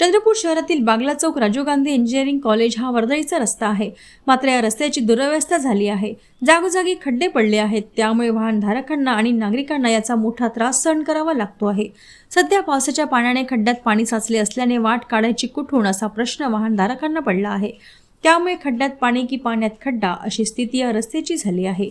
चंद्रपूर शहरातील बागला चौक Rajiv Gandhi engineering college हा वर्दळीचा रस्ता आहे. मात्र या रस्त्याची दुरवस्था झाली आहे. जागोजागी खड्डे पडले आहेत. त्यामुळे वाहनधारकांना आणि नागरिकांना याचा मोठा त्रास सहन करावा लागतो आहे. सध्या पावसाच्या पाण्याने खड्ड्यात पाणी साचले असल्याने वाट काढायची कुठून असा प्रश्न वाहनधारकांना पडला आहे. त्यामुळे खड्ड्यात पाणी की पाण्यात खड्डा अशी स्थिती या रस्त्याची झाली आहे.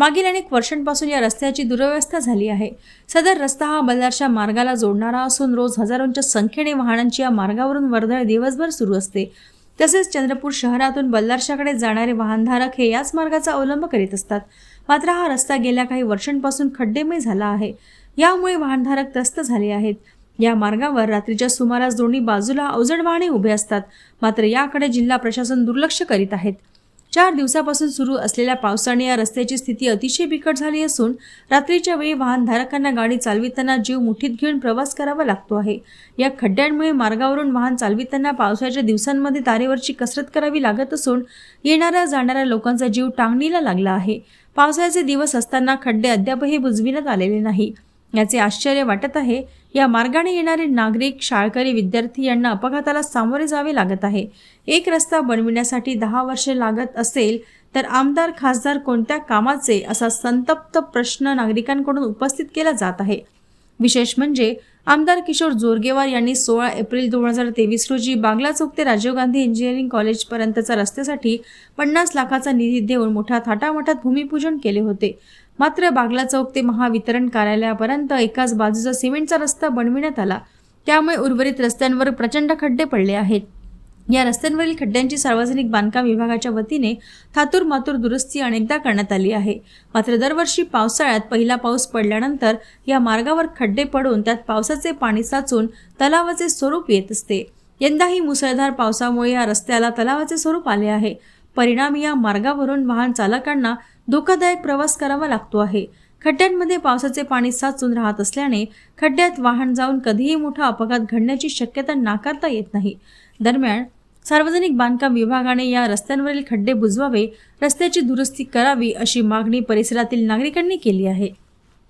मागील अनेक वर्षांपासून या रस्त्याची दुरवस्था झाली आहे. सदर रस्ता हा बल्लारच्या मार्गाला जोडणारा असून रोज हजारोंच्या संख्येने वाहनांची या मार्गावरून वर्दळ दिवसभर सुरू असते. तसेच चंद्रपूर शहरातून बल्लारशाकडे जाणारे वाहनधारक हे याच मार्गाचा अवलंब करीत असतात. मात्र हा रस्ता गेल्या काही वर्षांपासून खड्डेमय झाला आहे. यामुळे वाहनधारक त्रस्त झाले आहेत. या मार्गावर रात्रीच्या सुमारास दोन्ही बाजूला अवजड वाहने उभे असतात. मात्र याकडे जिल्हा प्रशासन दुर्लक्ष करीत आहेत. चार दिवसापासून सुरू असलेल्या पावसाने या रस्त्याची स्थिती अतिशय बिकट झाली असून रात्रीच्या वेळी वाहनधारकांना गाडी चालविताना जीव मुठीत घेऊन प्रवास करावा लागतो आहे. या खड्ड्यांमुळे मार्गावरून वाहन चालविताना पावसाच्या दिवसांमध्ये तारेवरची कसरत करावी लागत असून येणाऱ्या जाणाऱ्या लोकांचा जीव टांगणीला लागला आहे. पावसाळ्याचे दिवस असताना खड्डे अद्यापही बुजविण्यात आलेले नाही. याचे आश्चर्य वाटत आहे. या मार्गाने येणारे नागरिक शाळकरी विद्यार्थी यांना अपघाताला सामोरे जावे लागत आहे. एक रस्ता बनविण्यासाठी दहा वर्षे लागत असेल तर आमदार खासदार कोणत्या कामाचे असा संतप्त प्रश्न नागरिकांकडून उपस्थित केला जात आहे. विशेष म्हणजे आमदार किशोर जोरगेवार यांनी सोळा एप्रिल दोन हजार तेवीस रोजी बागला चौक ते राजीव गांधी इंजिनिअरिंग कॉलेजपर्यंतच्या रस्त्यासाठी पन्नास लाखाचा निधी देऊन मोठ्या थाटामाटात भूमिपूजन केले होते. मात्र बागला चौक ते महावितरण कार्यालयापर्यंत एकाच बाजूचा सिमेंटचा रस्ता बनविण्यात आला. त्यामुळे उर्वरित रस्त्यांवर प्रचंड खड्डे पडले आहेत. या रस्त्यांवरील खड्ड्यांची सार्वजनिक बांधकाम विभागाच्या वतीने थातूर मातूर दुरुस्ती अनेकदा करण्यात आली आहे. मात्र दरवर्षी पावसाळ्यात पहिला पाऊस पडल्यानंतर या मार्गावर खड्डे पडून त्यात पावसाचे पाणी साचून तलावाचे स्वरूप येत असते. यंदाही मुसळधार पावसामुळे या रस्त्याला तलावाचे स्वरूप आले आहे. परिणामी या मार्गावरून वाहन चालकांना धोकादायक प्रवास करावा लागतो आहे. खड्ड्यांमध्ये पावसाचे पाणी साचून राहत असल्याने खड्ड्यात वाहन जाऊन कधीही मोठा अपघात घडण्याची शक्यता नाकारता येत नाही. दरम्यान सार्वजनिक बांधकाम विभागाने या रस्त्यांवरील खड्डे बुजवावे रस्त्याची दुरुस्ती करावी अशी मागणी परिसरातील नागरिकांनी केली आहे.